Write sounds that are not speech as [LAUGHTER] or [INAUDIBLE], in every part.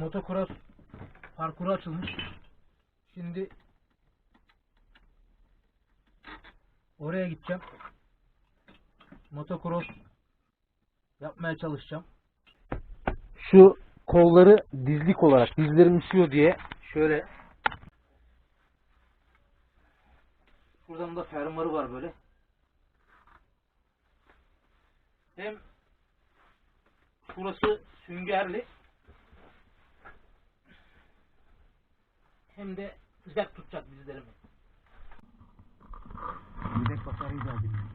motocross parkuru açılmış. Şimdi oraya gideceğim. Motocross yapmaya çalışacağım. Şu kolları dizlik olarak dizlerim üşüyor diye şöyle Buradan da fermuarı var böyle. Hem şurası süngerli hem de sıcak tutacak dizlerimi. Yedek bataryayı da alayım.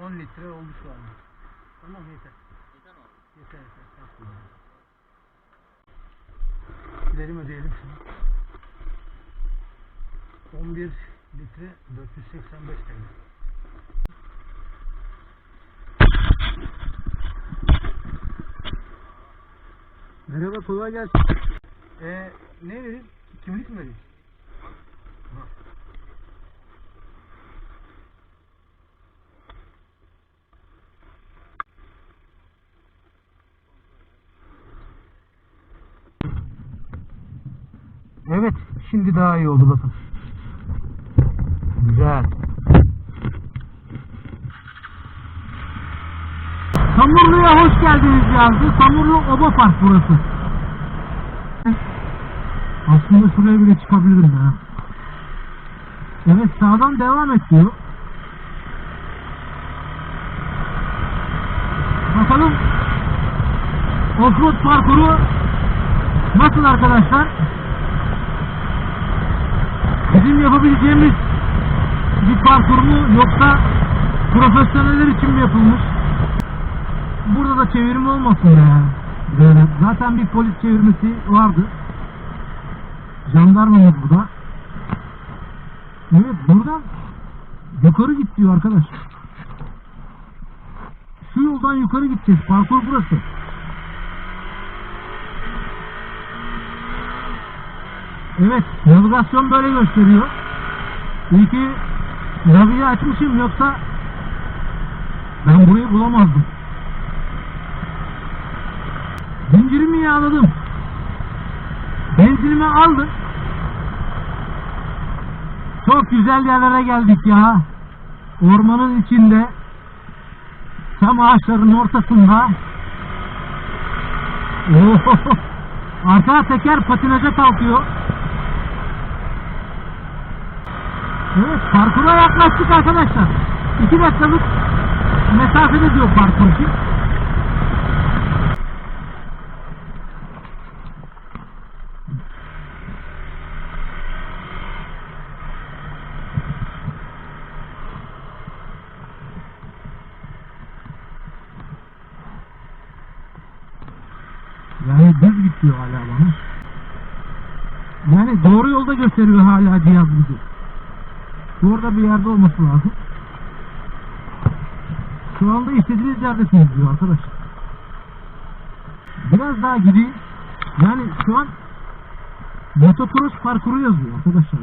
On litre oldu şu anda. Tamam yeter. Yeter yeter. Tamam. Gidelim ödeyelim şunu. 11 litre 485 TL. Merhaba kolay gelsin. Ee, ne vereyim? Kimlik mi vereyim? Evet, şimdi daha iyi oldu bakın. Güzel. Samurlu'ya hoş geldiniz yazdı. Samurlu Oba Park burası. Aslında şuraya bile çıkabilirim ya. Evet sağdan devam et diyor. Bakalım Offroad parkuru nasıl arkadaşlar? Bizim yapabileceğimiz bir parkur mu yoksa profesyoneller için mi yapılmış? Burada da çevirme olmasın ya. Böyle. Zaten bir polis çevirmesi vardı. Jandarmamız bu da. Evet buradan yukarı git diyor arkadaş. Şu yoldan yukarı gideceğiz. Parkur burası. Evet, navigasyon böyle gösteriyor. İyi ki naviyi açmışım yoksa ben burayı bulamazdım. Zincirimi yağladım. Benzinimi aldım. Çok güzel yerlere geldik ya. Ormanın içinde tam ağaçların ortasında Oo, [LAUGHS] arka teker patinaja kalkıyor. Evet parkura yaklaştık arkadaşlar. 2 dakikalık mesafede diyor parkur için. Yani düz gidiyor hala bana. Yani doğru yolda gösteriyor hala cihaz bizi. Burada bir yerde olması lazım. Şu anda istediğiniz yerdesiniz diyor arkadaşlar. Biraz daha gideyim. Yani şu an motocross parkuru yazıyor arkadaşlar.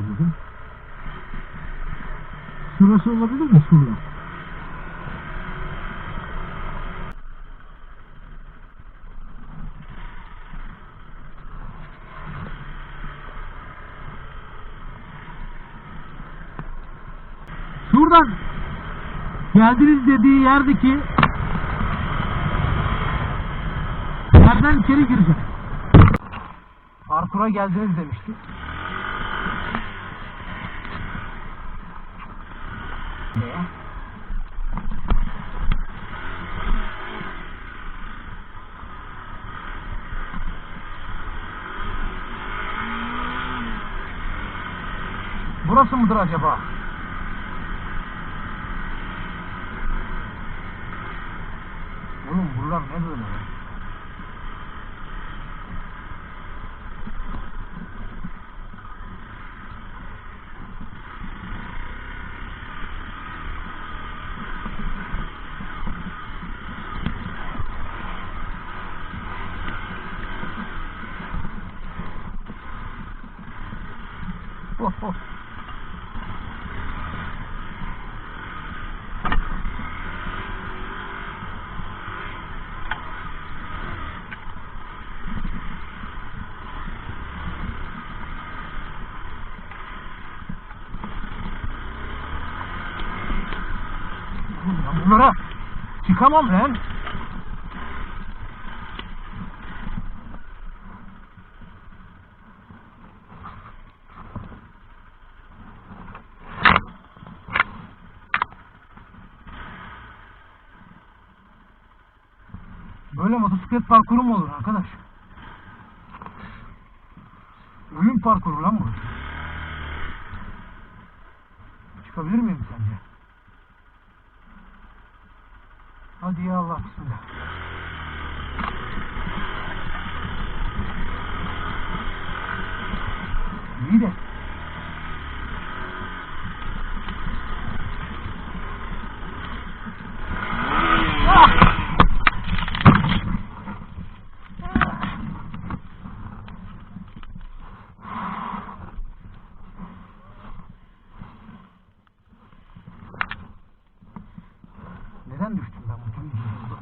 Şurası olabilir mi? Şurada. Geldiniz dediği yerdeki yerden içeri gireceğim. Parkura geldiniz demişti. Burası mıdır acaba? 물론 물감 해도 되네. 호호 [LAUGHS] 어, 어. Çıkamam lan. Böyle motosiklet parkuru mu olur arkadaş? Ölüm parkuru lan burası. Çıkabilir miyim sence? Hadi ya Allah bismillah. İyi de. Neden düştüm ben bu dünyaya?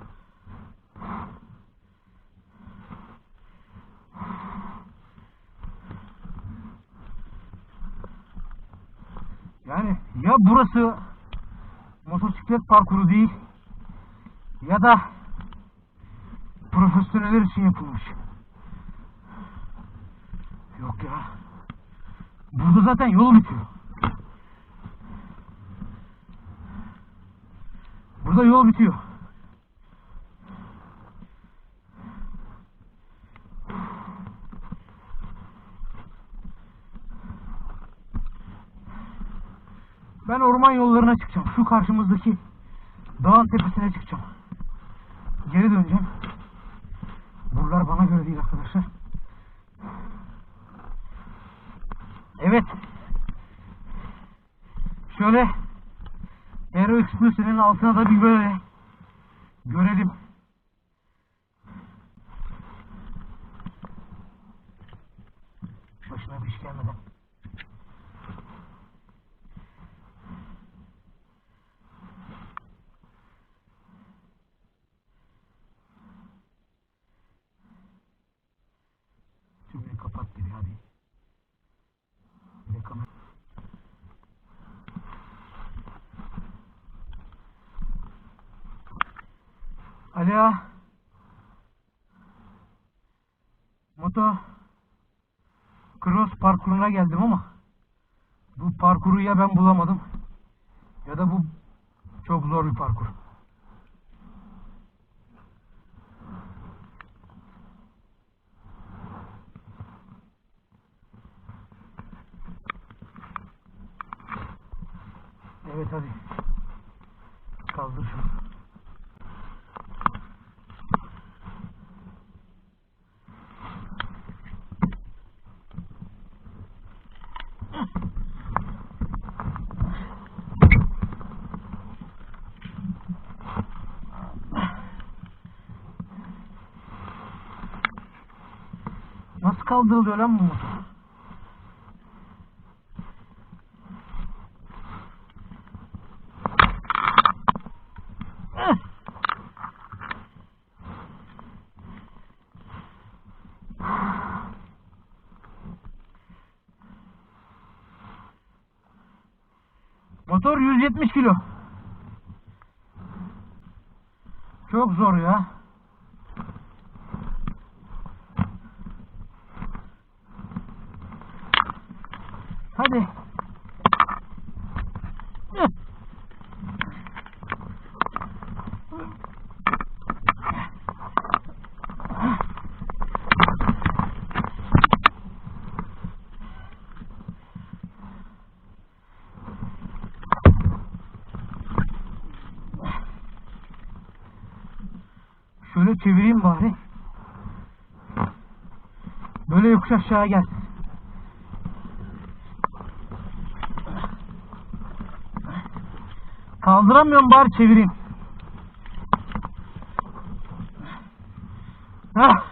Yani ya burası motosiklet parkuru değil ya da profesyoneller için yapılmış. Yok ya. Burada zaten yol bitiyor. Burada yol bitiyor. Ben orman yollarına çıkacağım. Şu karşımızdaki dağın tepesine çıkacağım. Geri döneceğim. Buralar bana göre değil arkadaşlar. Evet. Şöyle Aero Express'in altına da bir böyle görelim. Başına bir iş gelmeden. Tümünü kapat bir hadi. Bir de kamera. Alo. Moto cross parkuruna geldim ama bu parkuru ya ben bulamadım ya da bu çok zor bir parkur. Evet hadi. Kaldır şunu. Nasıl kaldırılıyor lan bu motor? Eh! Motor 170 kilo. Çok zor ya. Hadi. Şöyle çevireyim bari. Böyle yokuş aşağı gelsin. Kaldıramıyorum bari çevireyim. Hah.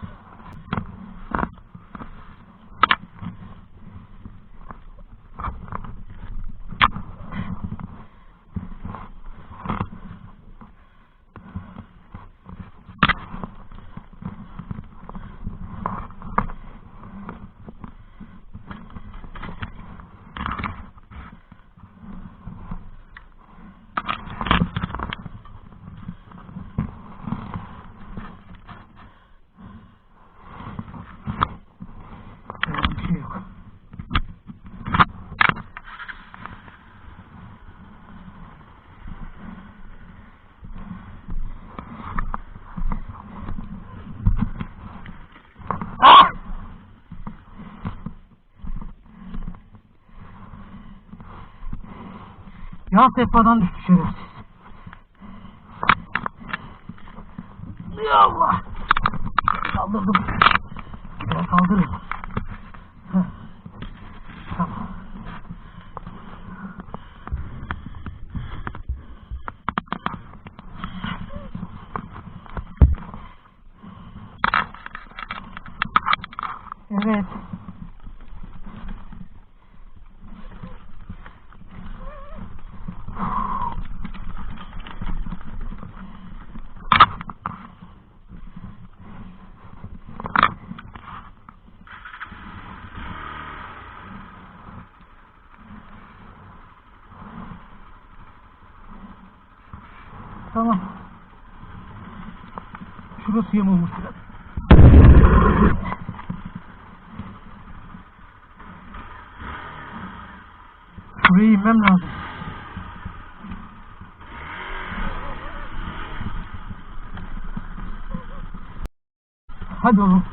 Yan sehpadan düştü şerefsiz. Ya Allah. Kaldırdım. Kaldırırım. Heh. Tamam. Evet. Tamam. Şurası yamulmuş biraz. Şuraya inmem lazım. Hadi oğlum.